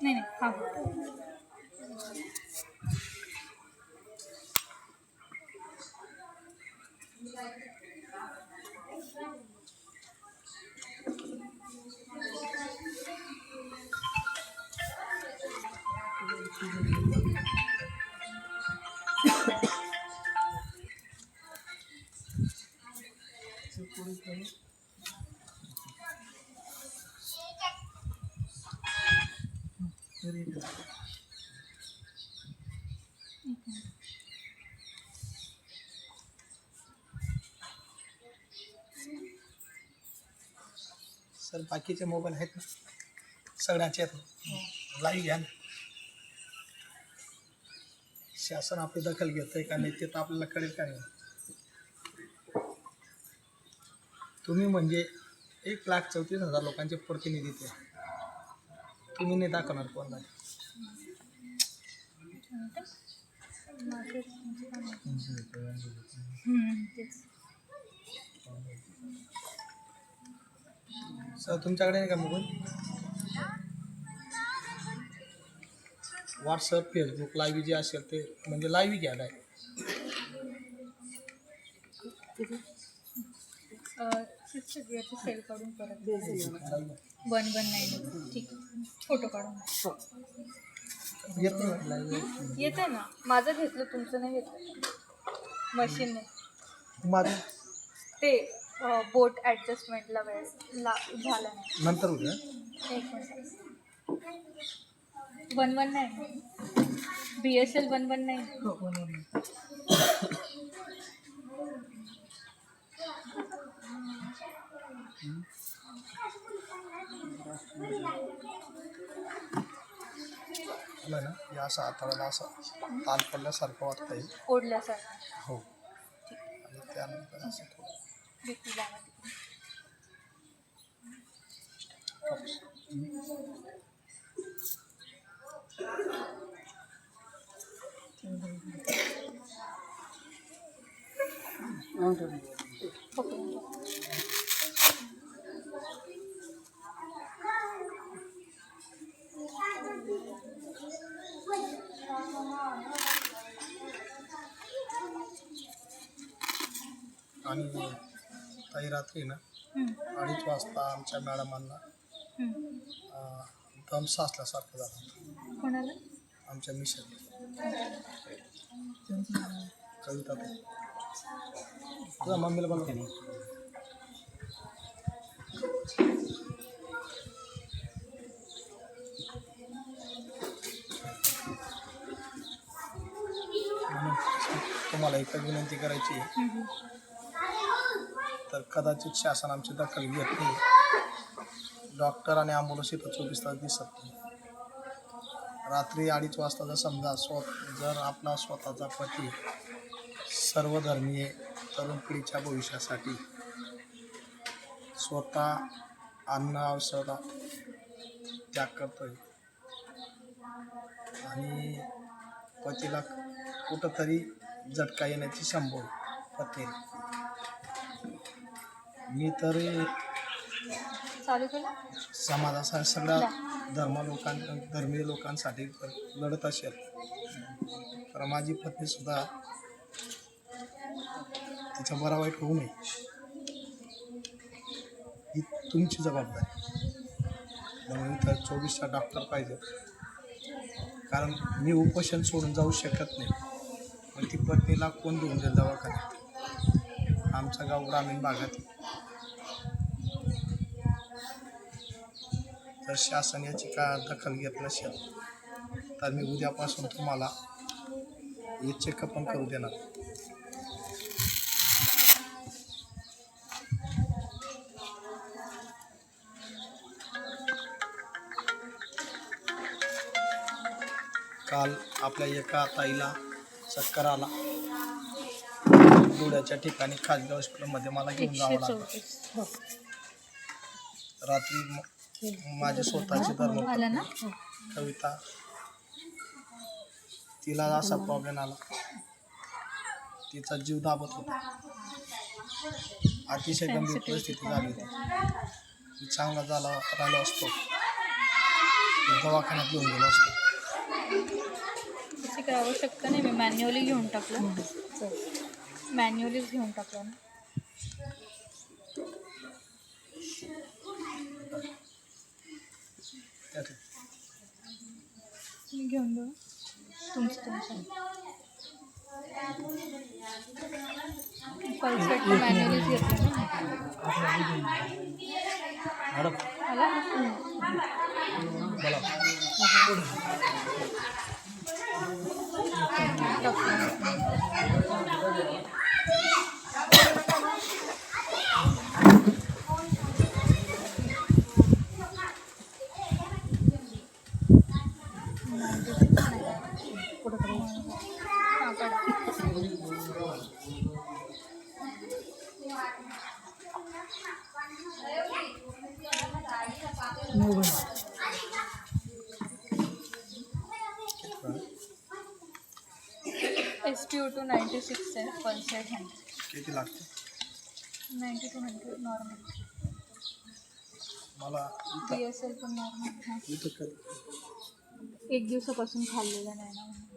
नाही नाही हा बोट सर बाकीचे मोबाईल आहेत ना सगळ्यांचे आहेत. लाईव्ह घ्या ना. शासन आपली दखल घेतंय का नाही ते तर आपल्याला कळेल का नाही? तुम्ही म्हणजे एक लाख चौतीस हजार लोकांचे प्रतिनिधित्व आहे. तुम्ही नाही दाखवणार कोण नाही हम्म, तेच सर तुमच्याकडे आहे का मोबाईल? व्हॉट्सअप फेसबुक लाईव्ह जे असेल ते म्हणजे लाईव्ह घ्या सेल काढून परत वन वन नाईन ठीक फोटो काढून येत नाही ना? माझं घेतलं तुमचं नाही घेतलं. मशीनने. माझं? ते बोट ॲडजस्टमेंटला वेळेस ला झालं नाही. नंतर उद्या? एक minute. One one nine. B S L one one ना? हे असं असं ताण पडल्यासारखं वाटतं ओढल्यासारखं. हो. आणि त्यानंतर असं थोडं 嗯。嗯。嗯。嗯。嗯。嗯。嗯。嗯。嗯。嗯。嗯。嗯。嗯。嗯。काही रात्री ना अडीच वाजता आमच्या मॅडमांना दम्स असल्यासारखं झालं कोणाला? आमच्या मिशन कविता. तुझ्या मम्मीला. म्हणून तुम्हाला एक विनंती करायची तर कदाचित शासन आमची दखल घेत नाही. डॉक्टर आणि ॲम्ब्युलन्स इथं चोवीस तास दिसत नाही. रात्री अडीच वाजता जर समजा स्व जर आपला स्वतःचा पती सर्वधर्मीय तरुण पिढीच्या भविष्यासाठी स्वतः अन्न औषध त्याग करतोय आणि पतीला कुठंतरी झटका येण्याची संभव पत्नी मी तर चालू केलं? समाजासाठी सगळ्या धर्म लोकां धर्मीय लोकांसाठी लढत असेल. तर माझी पत्नी सुद्धा तिचा बरा वाईट होऊ नये. ही तुमची जबाबदारी. म्हणून इथं चोवीसचा डॉक्टर पाहिजे. कारण मी उपोषण सोडून जाऊ शकत नाही. पण ती पत्नीला कोण घेऊन जाईल दवाखान्यात? आमचं गाव ग्रामीण भागात. जर शासन याची का दखल घेत नसेल तर मी उद्यापासून तुम्हाला हे चेकअप पण करू देणार. काल आपल्या एका ताईला चक्कर आला. डोळ्याच्या ठिकाणी खाजगी हॉस्पिटलमध्ये मला घेऊन जावं लागलं. हो. रात्री माझे स्वतःचे धर्म. कविता. तिला असा प्रॉब्लेम आला. तिचा जीव दाबत होता. अतिशय गंभीर परिस्थिती झाली होती. मी चांगला झाला राहिलो असतो. दवाखान्यात घेऊन गेलो असतो. तशी काही आवश्यकता नाही. मी मॅन्युअली घेऊन टाकलं. मॅन्युअलीच घेऊन टाकलं. ना घेऊन देऊ तुमचं तुमचं. तर मॅन्युअलीच घेतलं ना. हा. S O two ninety six pulse rate hundred किती लागते नाईन्टी टू हंड्रेड नॉर्मल मला बी एस एल पण नॉर्मल इथं एक दिवसापासून खाल्लेलं नाही ना.